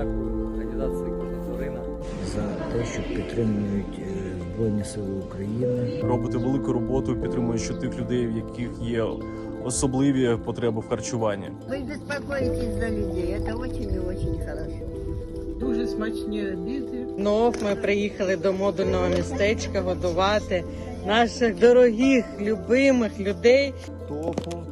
дякую організації Кожна за те, що підтримують е, Збройні Сили України. робите велику роботу, підтримуючи тих людей, в яких є особливі потреби в харчуванні. Вы беспокоитесь за людей. Это очень и очень хорошо. Дуже смачні обіди. Знов ми приїхали до модульного містечка годувати наших дорогих, любимих людей. тофу,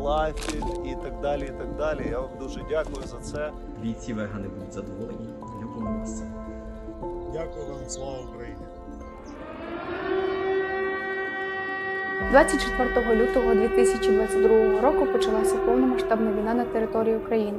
фалафель і так далі. і так далі. Я вам дуже дякую за це. бійці вегани будуть задоволені. Любимо вас. Дякую вам, слава Україні! 24 лютого 2022 року почалася повномасштабна війна на території України.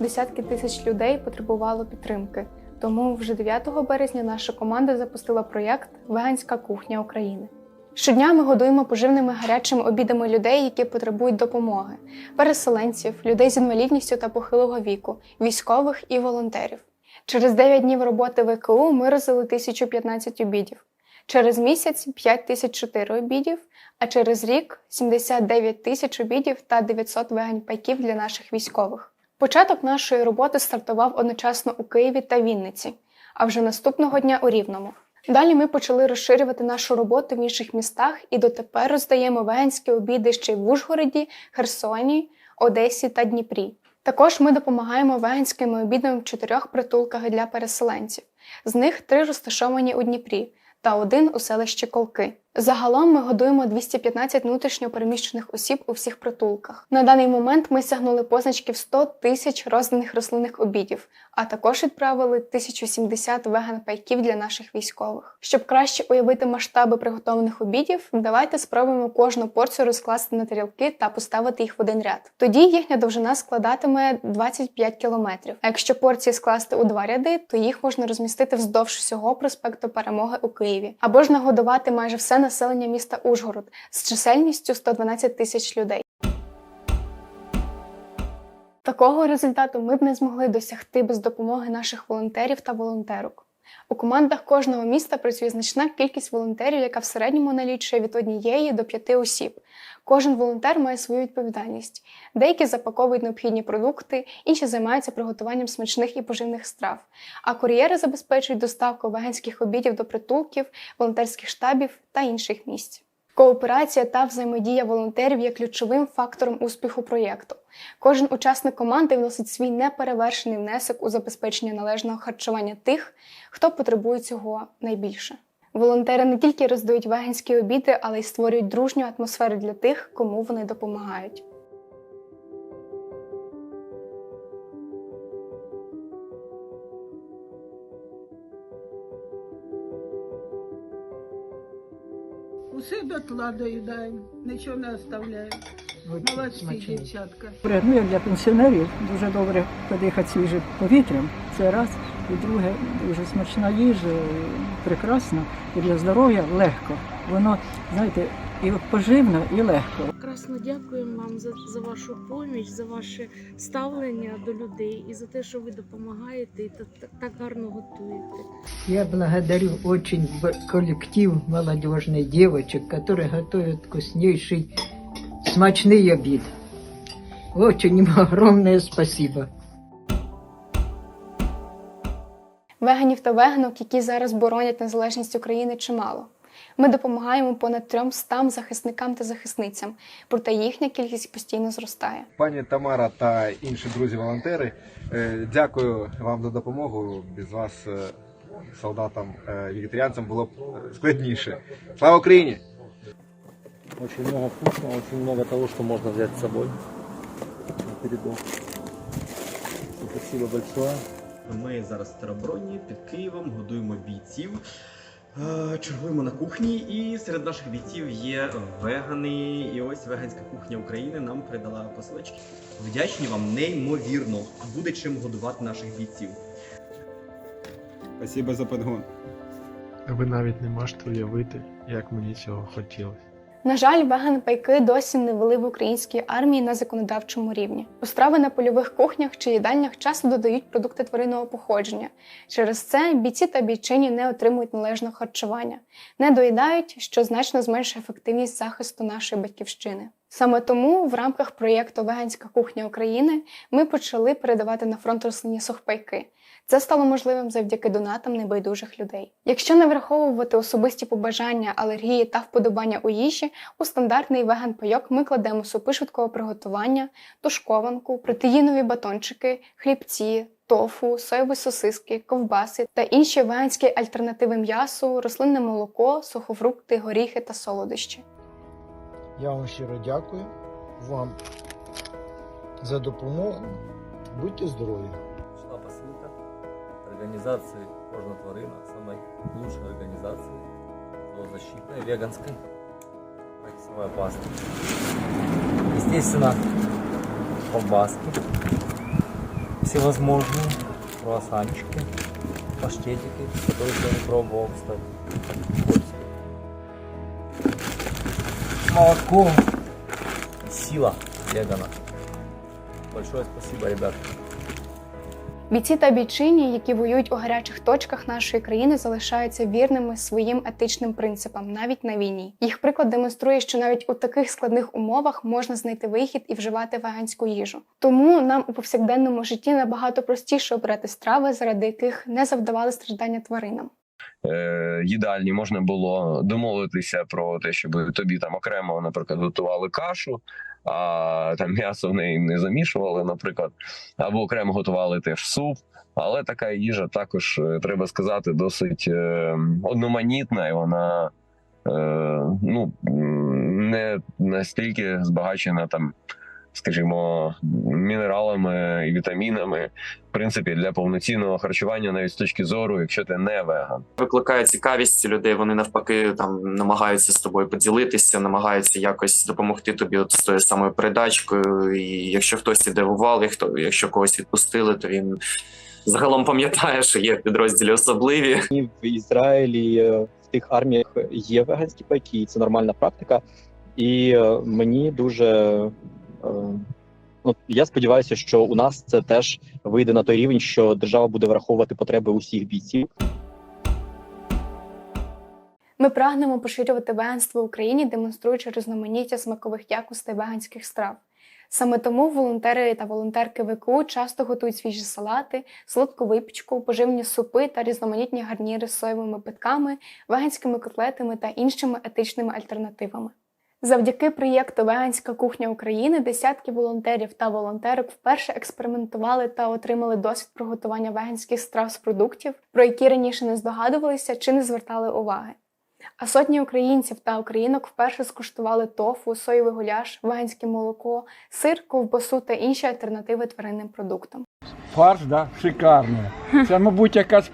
Десятки тисяч людей потребувало підтримки. Тому вже 9 березня наша команда запустила проєкт Веганська кухня України. Щодня ми годуємо поживними гарячими обідами людей, які потребують допомоги, переселенців, людей з інвалідністю та похилого віку, військових і волонтерів. Через 9 днів роботи ВКУ ми роздали 1015 обідів. Через місяць 5004 обідів, а через рік 79 тисяч обідів та 900 вегань-пайків для наших військових. Початок нашої роботи стартував одночасно у Києві та Вінниці, а вже наступного дня у Рівному. Далі ми почали розширювати нашу роботу в інших містах і дотепер роздаємо веганські обіди ще й в Ужгороді, Херсоні, Одесі та Дніпрі. Також ми допомагаємо веганськими обідами в чотирьох притулках для переселенців. З них три розташовані у Дніпрі та один у селищі Колки. Загалом ми годуємо 215 внутрішньо переміщених осіб у всіх притулках. На даний момент ми сягнули позначки в 100 тисяч розданих рослинних обідів, а також відправили 1070 веган-пайків для наших військових. Щоб краще уявити масштаби приготованих обідів, давайте спробуємо кожну порцію розкласти на тарілки та поставити їх в один ряд. Тоді їхня довжина складатиме 25 кілометрів. А якщо порції скласти у два ряди, то їх можна розмістити вздовж всього проспекту Перемоги у Києві, або ж нагодувати майже все населення міста Ужгород з чисельністю 112 тисяч людей. Такого результату ми б не змогли досягти без допомоги наших волонтерів та волонтерок. У командах кожного міста працює значна кількість волонтерів, яка в середньому налічує від однієї до п'яти осіб. Кожен волонтер має свою відповідальність. Деякі запаковують необхідні продукти, інші займаються приготуванням смачних і поживних страв. А кур'єри забезпечують доставку веганських обідів до притулків, волонтерських штабів та інших місць. Кооперація та взаємодія волонтерів є ключовим фактором успіху проєкту. Кожен учасник команди вносить свій неперевершений внесок у забезпечення належного харчування тих, хто потребує цього найбільше. Волонтери не тільки роздають веганські обіди, але й створюють дружню атмосферу для тих, кому вони допомагають. Усе дотла доїдаємо, нічого не оставляємо. Молодці, дівчатка. Ну, як для пенсіонерів дуже добре подихати свіжим повітрям. Це раз. І друге, дуже смачна їжа, прекрасна. І для здоров'я легко. Воно, знаєте, і поживно, і легко. Красно дякуємо вам за, за вашу поміч, за ваше ставлення до людей і за те, що ви допомагаєте і так, так, так гарно готуєте. Я благодарю очень коллектив молодежных девочек, которые готовят вкуснейший, смачный обед. Очень им огромное спасибо. Веганів та веганок, які зараз боронять незалежність України, чимало. Ми допомагаємо понад 300 захисникам та захисницям, проте їхня кількість постійно зростає. Пані Тамара та інші друзі-волонтери, е, дякую вам за допомогу. Без вас, е, солдатам, е, вегетаріанцям, було б складніше. Слава Україні! Очень много вкусного, очень много того, что можно взять с собой на передок. Спасибо большое. Ми зараз в під Києвом годуємо бійців. Чергуємо на кухні, і серед наших бійців є вегани. І ось веганська кухня України нам передала посилочки. Вдячні вам неймовірно. Буде чим годувати наших бійців. Спасибо за подгон. Ви навіть не можете уявити, як мені цього хотілося. На жаль, веган-пайки досі не вели в українській армії на законодавчому рівні. У страви на польових кухнях чи їдальнях часто додають продукти тваринного походження. Через це бійці та бійчині не отримують належного харчування, не доїдають, що значно зменшує ефективність захисту нашої батьківщини. Саме тому в рамках проєкту Веганська кухня України ми почали передавати на фронт рослинні сухпайки. Це стало можливим завдяки донатам небайдужих людей. Якщо не враховувати особисті побажання, алергії та вподобання у їжі, у стандартний веган-пайок ми кладемо супи швидкого приготування, тушкованку, протеїнові батончики, хлібці, тофу, соєві сосиски, ковбаси та інші веганські альтернативи м'ясу, рослинне молоко, сухофрукти, горіхи та солодощі. Я вам щиро дякую вам за допомогу. Будьте здорові! Шла посылка организации Кожна Тварина, лучшей организации зоозащитной, веганской. Рисовая паста. Естественно, колбаски всевозможные, круассанчики, паштетики, которые я не пробовал, кстати. Молоко. Сила вегана. Большое спасибо, ребята. Бійці та бійчині, які воюють у гарячих точках нашої країни, залишаються вірними своїм етичним принципам навіть на війні. Їх приклад демонструє, що навіть у таких складних умовах можна знайти вихід і вживати веганську їжу. Тому нам у повсякденному житті набагато простіше обрати страви, заради яких не завдавали страждання тваринам. Е, їдальні можна було домовитися про те, щоб тобі там окремо, наприклад, готували кашу, а там м'ясо в неї не замішували, наприклад, або окремо готували теж суп. Але така їжа також е, треба сказати досить е, одноманітна, і вона ну не настільки збагачена там, скажімо, мінералами і вітамінами. В принципі, для повноцінного харчування, навіть з точки зору, якщо ти не веган. викликає цікавість людей. Вони навпаки там намагаються з тобою поділитися, намагаються якось допомогти тобі от з тою самою передачкою. І якщо хтось іде в вал, і хто якщо когось відпустили, то він загалом пам'ятає, що є підрозділі особливі. в Ізраїлі е, в тих арміях є веганські пайки, і це нормальна практика. І е, мені дуже ну я сподіваюся, що у нас це теж вийде на той рівень, що держава буде враховувати потреби усіх бійців. Ми прагнемо поширювати веганство в Україні, демонструючи різноманіття смакових якостей веганських страв. Саме тому волонтери та волонтерки ВКУ часто готують свіжі салати, солодку випічку, поживні супи та різноманітні гарніри з соєвими питками, веганськими котлетами та іншими етичними альтернативами. Завдяки проєкту Веганська кухня України десятки волонтерів та волонтерок вперше експериментували та отримали досвід приготування веганських страв з продуктів, про які раніше не здогадувалися чи не звертали уваги. А сотні українців та українок вперше скуштували тофу, соєвий гуляш, веганське молоко, сир, ковбасу та інші альтернативи тваринним продуктам. Фарш, да, шикарний. Це, мабуть, якась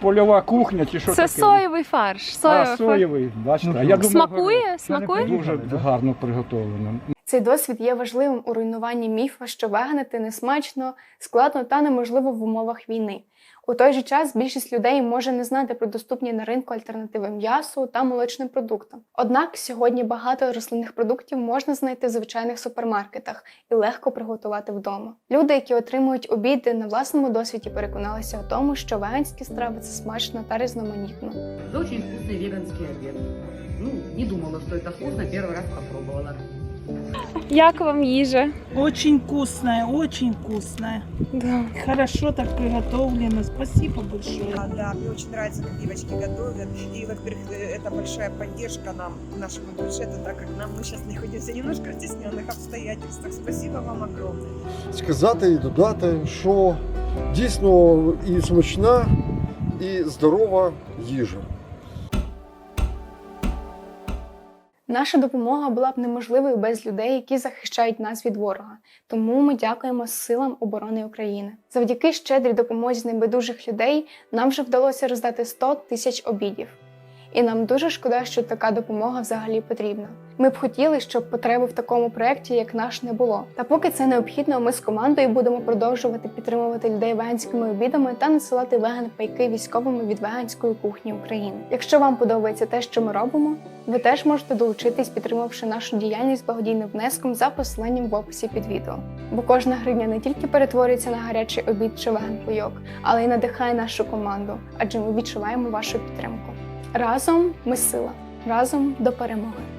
польова кухня чи що Це таке? соєвий фарш. Соєвий а, фарш. соєвий, бачите. Ну, я думаю, Смакує? Смакує? Дуже гарно приготовлено. Цей досвід є важливим у руйнуванні міфа, що веганити несмачно, складно та неможливо в умовах війни. У той же час більшість людей може не знати про доступні на ринку альтернативи м'ясу та молочним продуктам. Однак сьогодні багато рослинних продуктів можна знайти в звичайних супермаркетах і легко приготувати вдома. Люди, які отримують обіди, на власному досвіді переконалися у тому, що веганські страви це смачно та різноманітно. Это очень вкусный веганский обед. Ну, не думала, что это вкусно, первый раз попробовала. Як вам їжа? Очень вкусная, очень вкусная. Да. Хорошо так приготовлено. Спасибо большое. А, да, мне очень нравится, как девочки готовят. И, во-первых, э, это большая поддержка нам, нашему бюджету, так как нам мы сейчас находимся немножко в стесненных обстоятельствах. Спасибо вам огромное. сказати і додати, що дійсно і смачна, і здорова їжа. Наша допомога була б неможливою без людей, які захищають нас від ворога. Тому ми дякуємо силам оборони України. Завдяки щедрій допомозі небайдужих людей нам вже вдалося роздати 100 тисяч обідів. І нам дуже шкода, що така допомога взагалі потрібна. Ми б хотіли, щоб потреби в такому проєкті, як наш, не було. Та поки це необхідно, ми з командою будемо продовжувати підтримувати людей веганськими обідами та насилати веган пайки військовими від веганської кухні України. Якщо вам подобається те, що ми робимо, ви теж можете долучитись, підтримавши нашу діяльність благодійним внеском за посиланням в описі під відео. Бо кожна гривня не тільки перетворюється на гарячий обід чи веган пайок, але й надихає нашу команду, адже ми відчуваємо вашу підтримку. Разом ми сила, разом до перемоги.